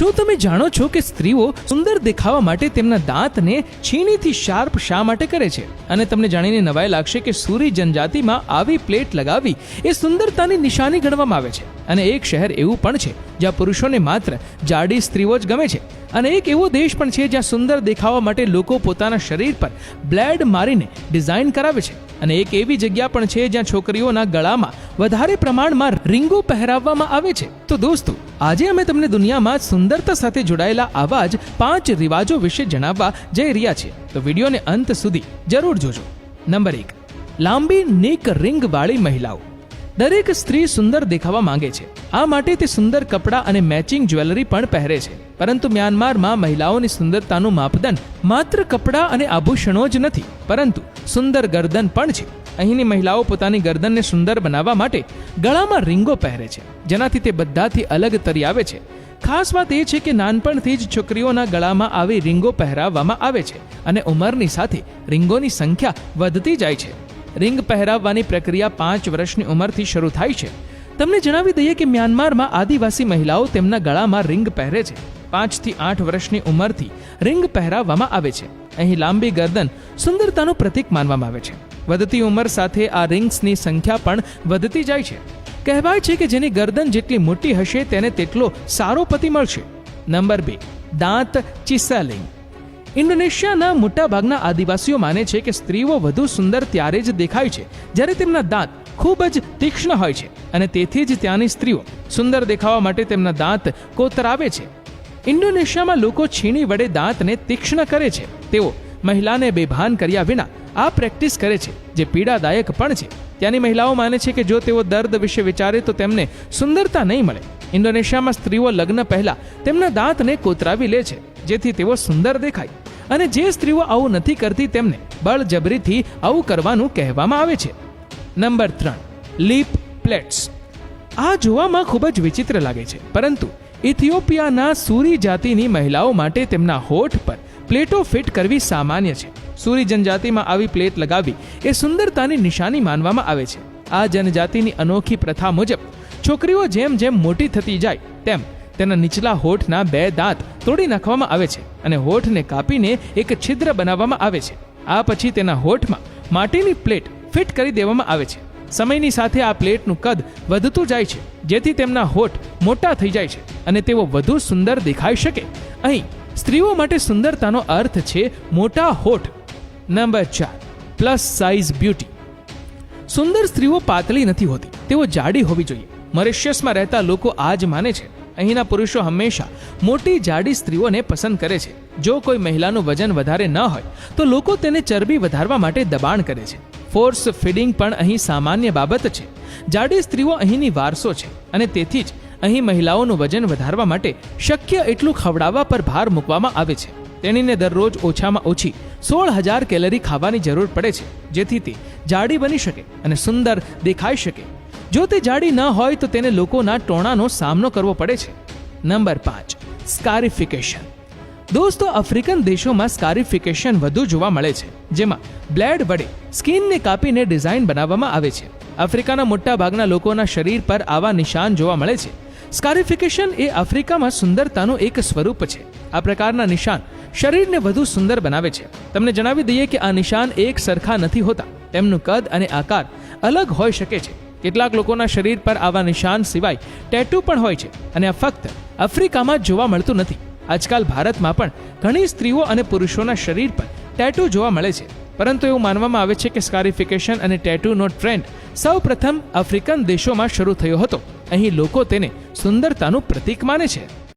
શું તમે જાણો છો કે સ્ત્રીઓ સુંદર દેખાવા માટે તેમના દાંતને છીણીથી શાર્પ શા માટે કરે છે? અને તમને જાણીને નવાઈ લાગશે કે સૂરી જનજાતિમાં આવી પ્લેટ લગાવી એ સુંદરતાની નિશાની ગણવામાં આવે છે. અને એક શહેર એવું પણ છે, જ્યાં પુરુષોને માત્ર જાડી સ્ત્રીઓ જ ગમે છે. અને એક એવો દેશ પણ છે જ્યાં સુંદર દેખાવા માટે લોકો પોતાના શરીર પર બ્લેડ મારીને ડિઝાઇન કરાવે છે. અને એક એવી જગ્યા પણ છે જ્યાં છોકરીઓના ગળામાં વધારે પ્રમાણમાં રીંગો પહેરાવવામાં આવે છે. તો દોસ્તો, આજે અમે તમને દુનિયામાં સુંદરતા સાથે જોડાયેલા આવા જ પાંચ રિવાજો વિશે જણાવવા જઈ રહ્યા છીએ. તો વિડીયોને અંત સુધી જરૂર જોજો. નંબર એક, લાંબી નેક રિંગ વાળી મહિલાઓ. દરેક સ્ત્રી સુંદર દેખાવા માંગે છે. આ માટે તે સુંદર કપડાં અને મેચિંગ જ્વેલરી પણ પહેરે છે. પરંતુ મ્યાનમારમાં મહિલાઓની સુંદરતાનું માપદંડ માત્ર કપડાં અને આભૂષણો જ નથી, પરંતુ સુંદર ગરદન પણ છે. અહીંની મહિલાઓ પોતાની ગરદનને સુંદર બનાવવા માટે ગળામાં રીંગો પહેરે છે, જેનાથી તે બધાથી અલગ તરી આવે છે. ખાસ વાત એ છે કે નાનપણથી જ છોકરીઓના ગળામાં આવી રીંગો પહેરાવવામાં આવે છે અને ઉંમરની સાથે રીંગોની સંખ્યા વધતી જાય છે. રિંગ પહેરાવવાની પ્રક્રિયા પાંચ વર્ષની ઉંમરથી શરૂ થાય છે. તમને જણાવી દઈએ કે મ્યાનમારમાં આદિવાસી મહિલાઓ તેમના ગળામાં રિંગ પહેરે છે. પાંચથી આઠ વર્ષની ઉંમરથી રિંગ પહેરાવવામાં આવે છે. અહીં લાંબી ગરદન સુંદરતાનું પ્રતીક માનવામાં આવે છે. વધતી ઉંમર સાથે આ રિંગ્સની સંખ્યા પણ વધતી જાય છે. કહેવાય છે કે જેની ગરદન જેટલી મોટી હશે, તેને તેટલો સારો પતિ મળશે નંબર બે, દાંત ચિસાલિંગ ઇન્ડોનેશિયાના મોટાભાગના આદિવાસીઓ માને છે કે સ્ત્રીઓ વધુ સુંદર ત્યારે જ દેખાય છે જ્યારે તેમના દાંત ખૂબ જ તીક્ષ્ણ હોય છે અને તેથી જ ત્યાંની સ્ત્રીઓ સુંદર દેખાવા માટે તેમના દાંત કોતરાવે છે. ઇન્ડોનેશિયામાં લોકો છીણી વડે દાંતને તીક્ષ્ણ કરે છે. તેઓ મહિલાને બેભાન કર્યા વિના આ પ્રેક્ટિસ કરે છે, જે પીડાદાયક પણ છે. ત્યાંની મહિલાઓ માને છે કે જો તેઓ દર્દ વિશે વિચારે તો તેમને સુંદરતા નહીં મળે. ઇન્ડોનેશિયામાં સ્ત્રીઓ લગ્ન પહેલા તેમના દાંતને કોતરાવી લે છે, જેથી તેઓ સુંદર દેખાય. અને જે સ્ત્રીઓ આવું નથી કરતી તેમને બળજબરીથી આવું કરવાનું કહેવામાં આવે છે. નંબર ત્રણ, લીપ પ્લેટ્સ. આ જોવામાં ખૂબ જ વિચિત્ર લાગે છે, પરંતુ ઇથિયોપિયાના સુરી જાતિની મહિલાઓ માટે તેમના હોઠ પર પ્લેટો ફિટ કરવી સામાન્ય છે. સુરી જનજાતિમાં આવી પ્લેટ લગાવવી એ સુંદરતાની નિશાની માનવામાં આવે છે. આ જનજાતિની અનોખી પ્રથા મુજબ છોકરીઓ જેમ જેમ મોટી થતી જાય, તેમ તેના નીચલા હોઠના બે દાંત તોડી નાખવામાં આવે છે અને હોઠને કાપીને એક છિદ્ર બનાવવામાં આવે છે. આ પછી તેના હોઠમાં માટીની પ્લેટ ફિટ કરી દેવામાં આવે છે. સમયની સાથે આ પ્લેટનું કદ વધતું જાય છે, જેથી તેમના હોઠ મોટા થઈ જાય છે અને તેઓ વધુ સુંદર દેખાઈ શકે. અહીં, સ્ત્રીઓ માટે સુંદરતાનો અર્થ છે મોટા હોઠ. નંબર ચાર, પ્લસ સાઇઝ બ્યુટી. સુંદર સ્ત્રીઓ પાતળી નથી હોતી, તેઓ જાડી હોવી જોઈએ. મોરિશિયસમાં રહેતા લોકો આ જ માને છે. અહીંના પુરુષો હંમેશા મોટી જાડી સ્ત્રીઓને પસંદ કરે છે. જો કોઈ મહિલાનું વજન વધારે ન હોય, તો લોકો તેને ચરબી વધારવા માટે દબાણ કરે છે. ફોર્સ ફીડિંગ પણ અહીં સામાન્ય બાબત છે. જાડી સ્ત્રીઓ અહીંની વારસો છે અને તેથી જ અહીં મહિલાઓનું વજન વધારવા માટે શક્ય એટલું ખવડાવવા પર ભાર મૂકવામાં આવે છે. તેણીને દરરોજ ઓછામાં ઓછી સોળ હજાર કેલરી ખાવાની જરૂર પડે છે, જેથી તે જાડી બની શકે અને સુંદર દેખાઈ શકે. જો તે જાડી ન હોય તો તેને લોકોના ટોણાનો સામનો કરવો પડે છે. નંબર પાંચ સ્કારિફિકેશન દોસ્તો, આફ્રિકન દેશોમાં સ્કારિફિકેશન વધુ જોવા મળે છે, જેમાં બ્લેડ વડે સ્કિનને કાપીને ડિઝાઇન બનાવવામાં આવે છે. આફ્રિકાના મોટા ભાગના લોકોના શરીર પર આવા નિશાન જોવા મળે છે. સ્કારિફિકેશન એ આફ્રિકામાં સુંદરતાનું એક સ્વરૂપ છે. આ પ્રકારના નિશાન શરીરને વધુ સુંદર બનાવે છે. તમને જણાવી દઈએ કે આ નિશાન એક સરખા નથી હોતા. તેમનું કદ અને આકાર અલગ હોઈ શકે છે. કેટલાક લોકોના શરીર પર આવા નિશાન સિવાય ટેટુ પણ હોય છે અને આ ફક્ત આફ્રિકામાં જોવા મળતું નથી. આજકાલ ભારતમાં પણ ઘણી સ્ત્રીઓ અને પુરુષોના શરીર પર ટેટુ જોવા મળે છે. પરંતુ એવું માનવામાં આવે છે કે સ્કારિફિકેશન અને ટેટુનો ટ્રેન્ડ સૌ પ્રથમ આફ્રિકન દેશોમાં શરૂ થયો હતો. અહીં લોકો તેને સુંદરતાનું પ્રતીક માને છે.